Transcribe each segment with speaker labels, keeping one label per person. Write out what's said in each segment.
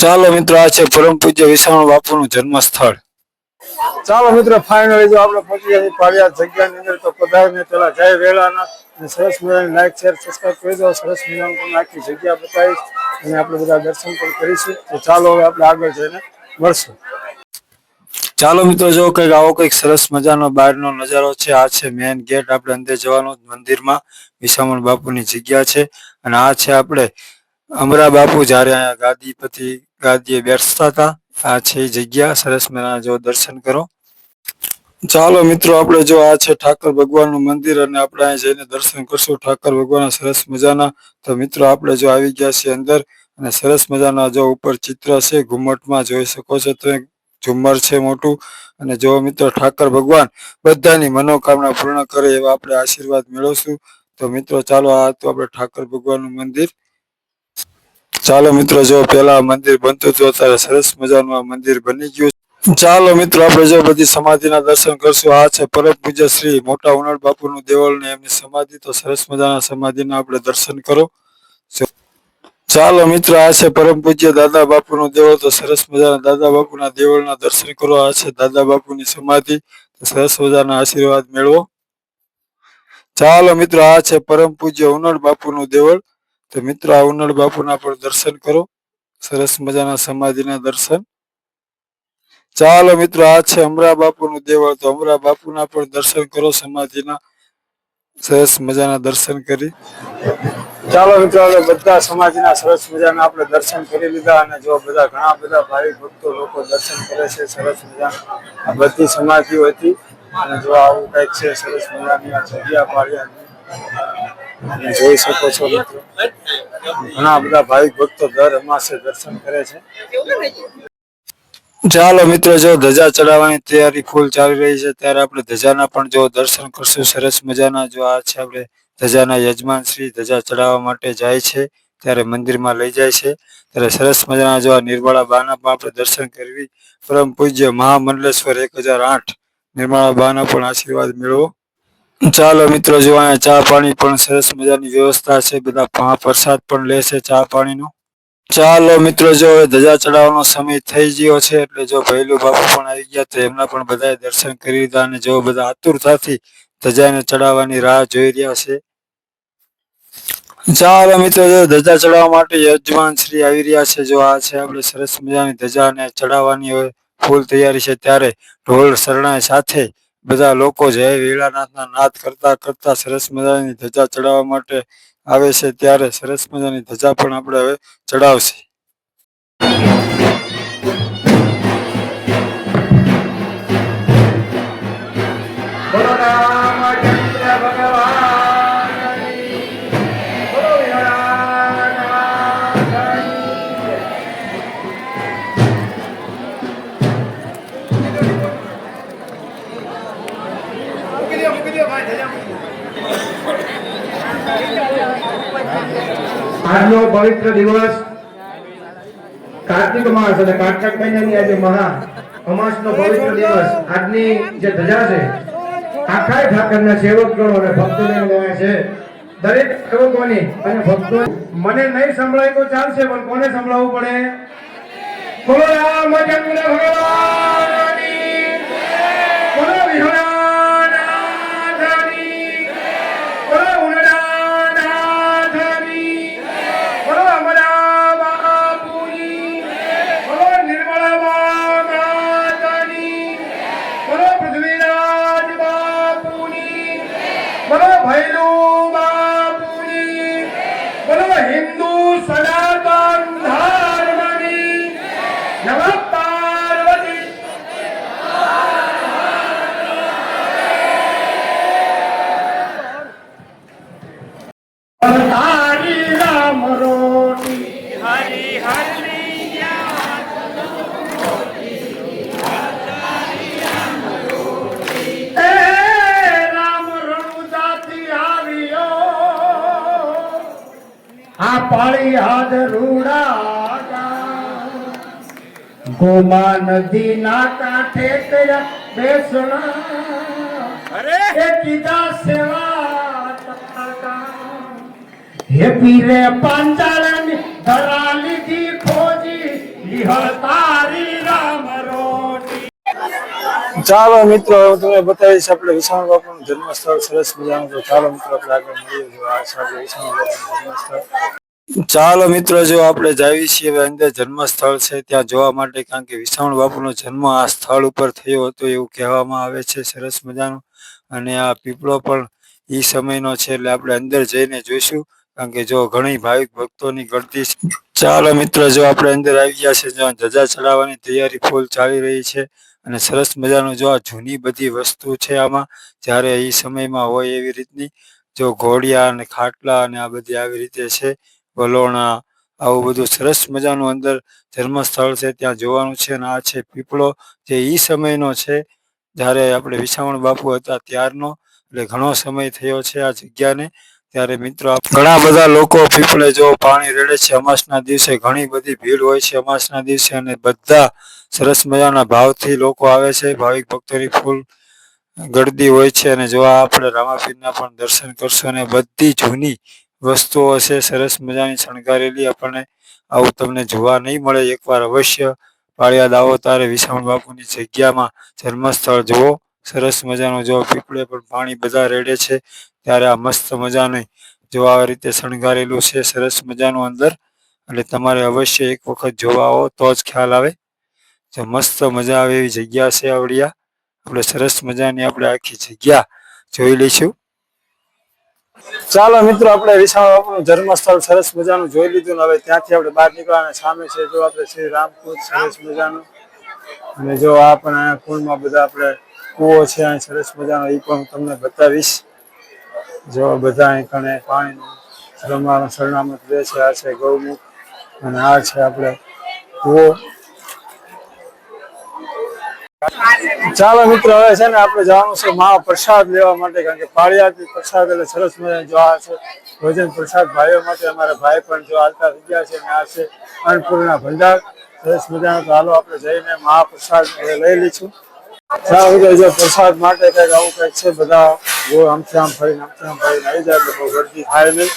Speaker 1: ચાલો મિત્રો, આ છે પરમ પૂજ્ય બાપુનું જન્મ સ્થળ
Speaker 2: ચાલો મિત્રો ફાઇનલી જો આપણે પહોંચી ગયા પાળિયા જગ્યાની અંદર, તો પધારીને પેલા જય વેળાના અને સરસ મજાની લાઈક શેર સબસ્ક્રાઈબ કરી દો. સરસ મજાનું પણ આખી જગ્યા બતાવીશ અને આપણે બધા દર્શન પણ કરીશું. તો ચાલો હવે આપણે આગળ જઈને મળશું.
Speaker 1: ચાલો મિત્રો, જો કંઈક આવો કંઈક સરસ મજાનો બહારનો નજારો છે, આ છે મેન ગેટ આપણે અંદર જવાનું મંદિરમાં. વિશામણ બાપુની જગ્યા છે. અને આ છે આપણે અમરા બાપુ જ્યારે અહીંયા ગાદીપતિ ગાદીએ બેસતા હતા. આ છે જગ્યા. સરસ મજાના જો દર્શન કરો. ચાલો મિત્રો, આપણે જો આ છે ઠાકર ભગવાનનું મંદિર અને આપણે અહીં જઈને દર્શન કરશું. ઠાકર ભગવાનના સરસ મજાના. તો મિત્રો, આપણે જો આવી ગયા છીએ અંદર અને સરસ મજાના જો ઉપર ચિત્ર છે, ઘુમ્મટમાં જોઈ શકો છો. તમે ઝુમ્મર છે મોટું. અને જો મિત્રો ઠાકર ભગવાન બધાની મનોકામના પૂર્ણ કરે એવા આપણે આશીર્વાદ મેળવશું. તો મિત્રો, ચાલો આ હતું આપણે ઠાકર ભગવાનનું મંદિર. ચાલો મિત્રો, જો પેલા મંદિર બનતું હતું, અત્યારે સરસ મજાનું મંદિર બની ગયું ચાલો મિત્રો, આપણે જો બધી સમાધિના દર્શન કરશું. આ છે પરમ પૂજ્ય શ્રી મોટા ઉનડ બાપુનું દેવળ ને એમની સમાધિ. તો સરસ મજાના સમાધિના આપણે દર્શન કરો. ચાલો મિત્રો, આ છે પરમ પૂજ્ય દાદા બાપુનું દેવળ તો સરસ મજાના દાદા બાપુના દેવળના દર્શન કરો. આ છે દાદા બાપુની સમાધિ. સરસ મજાના આશીર્વાદ મેળવો. ચાલો મિત્રો, આ છે પરમ પૂજ્ય ઉનડ બાપુનું દેવળ. તો મિત્રો, આ ઉનડ બાપુના પણ દર્શન કરો. સરસ મજાના સમાધિના દર્શન. ચાલો મિત્રો, આ છે અમરા બાપુનું દેવળ. તો અમરા બાપુના પણ દર્શન કરો સમાધિના. સરસ મજાના દર્શન કરી.
Speaker 2: ચાલો મિત્રો બધા સમાજના સરસ મજાના આપણે દર્શન કરી લીધા અને જો બધા ઘણા બધા ભાવિક ભક્તો લોકો દર્શન કરે છે, સરસ મજાના. બધી સમાધિઓ હતી અને જો આવું કંઈક છે, સરસ મજાની આ જગ્યા પાડ્યા જોઈ શકો છો મિત્રો, ઘણા બધા ભાવિક ભક્તો દર અમાસે દર્શન કરે છે.
Speaker 1: ચાલો મિત્રો, જો ધજા ચડાવવાની તૈયારી ફૂલ ચાલી રહી છે, ત્યારે આપણે ધજાના પણ જો દર્શન કરશું, સરસ મજાના. જો આ છે આપણે ધજાના યજમાન શ્રી ધજા ચડાવવા માટે જાય છે, ત્યારે મંદિરમાં લઈ જાય છે. ત્યારે સરસ મજાના જો નિર્મળા બાના પણ આપણે દર્શન કરવી. પરમ પૂજ્ય મહામંડલેશ્વર એક હજાર આઠ નિર્મળા બાના પણ આશીર્વાદ મેળવો. ચાલો મિત્રો, જો અહીંયા ચા પાણી પણ સરસ મજાની વ્યવસ્થા છે, બધા મહાપ્રસાદ પણ લે છે ચા પાણીનો. ચાલો મિત્રો, જો હવે ધજા ચડાવવાનો સમય થઈ ગયો છે, એટલે જો ભૈલું બાપુ પણ આવી ગયા, તો એમના પણ બધાએ દર્શન કરી લીધા અને જો બધા આતુરતાથી ધજાને ચડાવવાની રાહ જોઈ રહ્યા છે ચાલો મિત્રો, જો ધજા ચડાવવા માટે યજમાન શ્રી આવી રહ્યા છે, જો આ છે આપણે સરસ મજાની ધજાને ચડાવવાની હોય ફૂલ તૈયારી છે, ત્યારે ઢોલ શરણાઈ સાથે બધા લોકો જય વેળાનાથના નાદ કરતા કરતા સરસ મજાની ધજા ચડાવવા માટે આવે છે, ત્યારે સરસ મજાની ધજા પણ આપણે હવે ચડાવશે.
Speaker 3: આજનો પવિત્ર દિવસ કાર્તિક માસ અને કાર્તિક મહિનાની આજે મહા અમાસનો પવિત્ર દિવસ. આજની જે ધજા છે, આખા ઠાકરના સેવક ગણો અને ભક્તોને લેવાય છે, દરેક સેવકોની અને ભક્તો મને નહીં સંભળાય તો ચાલશે, પણ કોને સંભળાવવું પડે? બોલો રામચંદ્ર ભગવાનની પાળી હાથ રૂડા ગોમા નદીના કાંઠે કયા બેસણા. એ કીધા સેવા હે પીરે પાંચાળની ધરા લીધી ખોજી લીહળ તારી રામ રોટી.
Speaker 2: ચાલો મિત્રો હું તમને બતાવીશ આપણે વિશાળ બાપુનું જન્મસ્થળ. સરસ મજાનું. તો ચાલો મિત્રો આપણે આગળ મળીએ. જો આ છે આપણે વિશાળ બાપુનું જન્મસ્થળ.
Speaker 1: ચાલો મિત્રો, જો આપણે જાવી છીએ અંદર જન્મ સ્થળ છે. ત્યાં જોવા માટે કારણ કે વિસાવણ બાપુનો જન્મ આ સ્થળ ઉપર થયો હતો એવું કહેવામાં આવે છે. સરસ મજાનું. અને આ પીપળો પણ એ સમયનો છે એટલે આપણે અંદર જઈને જોઈશું. કારણ કે જો ઘણી ભાવિક ભક્તોની ગળતી છે. ચાલો મિત્રો, જો આપણે અંદર આવી ગયા છે, જ્યાં ધજા ચડાવવાની તૈયારી ફૂલ ચાલી રહી છે. અને સરસ મજાનું જો આ જૂની બધી વસ્તુ છે આમાં, જ્યારે એ સમયમાં હોય એવી રીતની. જો ઘોડિયા અને ખાટલા અને આ બધી આવી રીતે છે. વલોણા, આવું બધું સરસ મજાનું અંદર જન્મસ્થળ છે, ત્યાં જોવાનું છે અને આ છે પીપળો, જે એ સમયનો છે, જ્યારે આપણે વિસાવણ બાપુ હતા ત્યારનો, એટલે ઘણો સમય થયો છે આ જગ્યાને, ત્યારે મિત્રો ઘણા બધા લોકો પીપળે જો પાણી રેડે છે અમાસના દિવસે, ઘણી બધી ભીડ હોય છે અમાસના દિવસે અને બધા સરસ મજાના ભાવથી લોકો આવે છે, ભાવિક ભક્તોની ફૂલ ગળદી હોય છે અને જો આપણે રામાપીરના પણ દર્શન કરશું અને બધી જૂની વસ્તુઓ છે, સરસ મજાની શણગારેલી આપણને. આવું તમને જોવા નહીં મળે. એકવાર અવશ્ય પાળિયાદ આવો ત્યારે વિસાવણ બાપુની જગ્યામાં જન્મસ્થળ જુઓ. સરસ મજાનું જો પીપળે પણ પાણી બધા રેડે છે, ત્યારે આ મસ્ત મજાની જો આ રીતે શણગારેલું છે, સરસ મજાનું અંદર. એટલે તમારે અવશ્ય એક વખત જોવા આવો, તો જ ખ્યાલ આવે. જો મસ્ત મજા આવે એવી જગ્યા છે આવડિયા. આપણે સરસ મજાની આપણે આખી જગ્યા જોઈ લઈશું.
Speaker 2: ચાલો મિત્રો, આપણે વિશાળ બાપુનું જન્મસ્થળ સરસ મજાનું જોઈ લીધું હવે ત્યાંથી આપણે બહાર નીકળવાના સામે છે. જો આપણે શ્રી રામકૂટ સરસ મજાનું. અને જો આ પણ અહીંયા કુંડમાં બધા આપણે કૂવો છે, અહીં સરસ મજાનો એ પણ તમને બતાવીશ. જો બધા અહીં કણે પાણીનું રમવાનું સરનામત રહે છે. આ છે ગૌમુખ અને આ છે આપણે કૂવો. ચાલો મિત્રો, હવે છે ને આપણે જવાનું છે મહાપ્રસાદ લેવા માટે, કારણ કે પાળિયાથી પ્રસાદ એટલે સરસ મજાની જો છે, ભોજન પ્રસાદ ભાઈઓ માટે અમારા ભાઈ પણ જો હાલતા થઈ ગયા છે આ છે અન્નપૂર્ણા ભંડાર. સરસ મજાનો તો હાલો આપણે જઈને મહાપ્રસાદ લઈ લઈશું. ચાલો મિત્રો, જો પ્રસાદ માટે કંઈક આવું કંઈક છે, બધા આમથી આમ ફરીને આમથી આમ ફરીને આવી જાય, બહુ ગરદી થાય નહીં.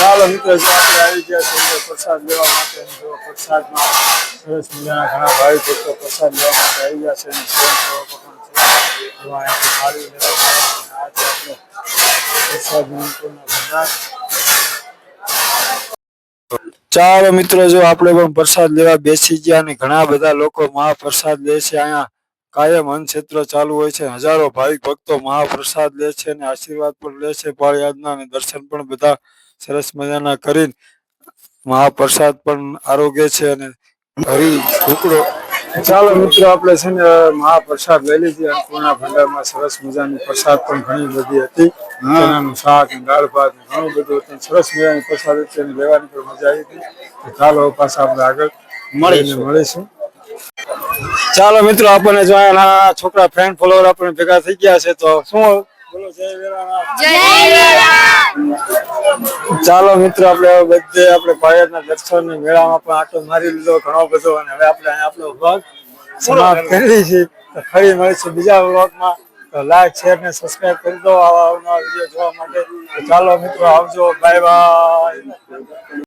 Speaker 2: ચાલો મિત્રો, જો આપણે
Speaker 1: ચાલો મિત્રો, જો આપણે પણ પ્રસાદ લેવા બેસી ગયા અને ઘણા બધા લોકો મહાપ્રસાદ લે છે. અહીંયા કાયમ અન્નક્ષેત્ર ચાલુ હોય છે. હજારો ભાવિક ભક્તો મહાપ્રસાદ લે છે અને આશીર્વાદ પણ લે છે. પાળિયાદના અને દર્શન પણ બધા સરસ મજાના કરીને મહાપ્રસાદ પણ આરોગ્ય છે અને હરી ઢોકળો.
Speaker 2: ચાલો મિત્રો, આપણે છે ને મહાપ્રસાદ લઈ લીધી. અન્નપૂર્ણા ભંડારમાં સરસ મજાની પ્રસાદ પણ ઘણી બધી હતી. ચણાનું શાક દાળ ભાત ઘણું બધું સરસ મજાની પ્રસાદ હતી અને લેવાની પણ મજા આવી હતી. ચાલો પાછા આપણે આગળ મળીને મળીશું. ચાલો મિત્રો, આપણને જો છોકરા ફ્રેન્ડ ફોલોવર આપણને ભેગા થઈ ગયા છે, તો શું ચાલો મિત્રો આપણે બધે આપણે પાયરના દર્શન ને મેળામાં પણ આટો મારી લીધો ઘણો બધો અને હવે આપણે અહીંયા આપણો વ્લોગ સમાપ્ત કરી છે ફરી મળીશું બીજા વ્લોગમાં. તો લાઈક શેર ને સબસ્ક્રાઇબ કરી દો આવા અવનવા વીડિયો જોવા માટે. ચાલો મિત્રો આવજો. Bye bye